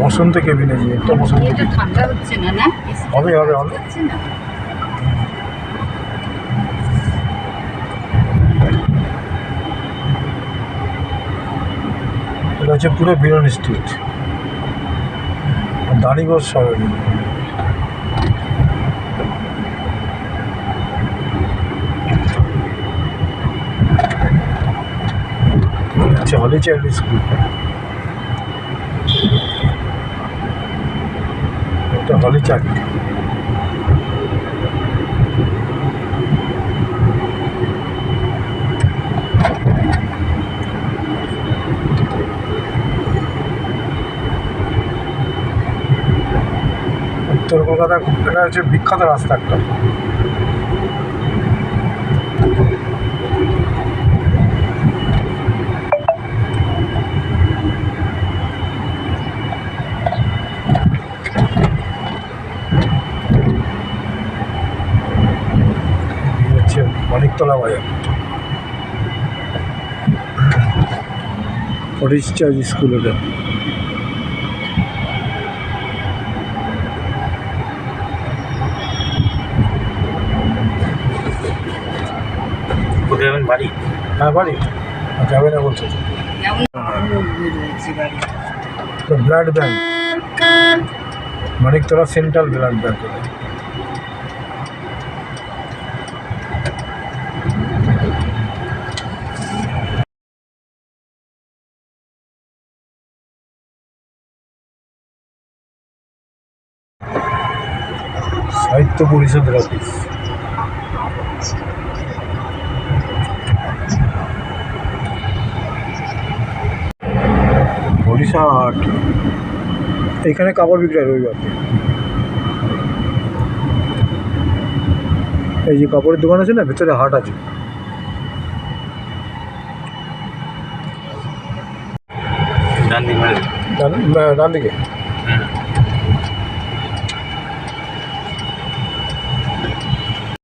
বসন্ত কেবিনে যে একটা বসন্ত হচ্ছে হবে হবে হবে। এটা হচ্ছে পুরো বিরন স্ট্রিট। দাঁড়িগড় শহর আচ্ছা হলি চাইল্ড স্কুল। একটা হলি চাকরি উত্তর কলকাতা এটা হচ্ছে বিখ্যাত রাস্তা একটা এই হচ্ছে মানিকতলা বাজার। হরিশ চার্জ স্কুল এটা কোথায় বাড়ি হ্যাঁ বাড়ি যাবে না বলছে। Blood bank Maniktala central blood bank সাহিত্য পরিষদের অফিস হাট এখানে কাপড় বিক্রয় রবিবার। এই যে কাপড়ের দোকান আছে না ভেতরে হাট আছে। ডান দিক মানে? ডান দিকে?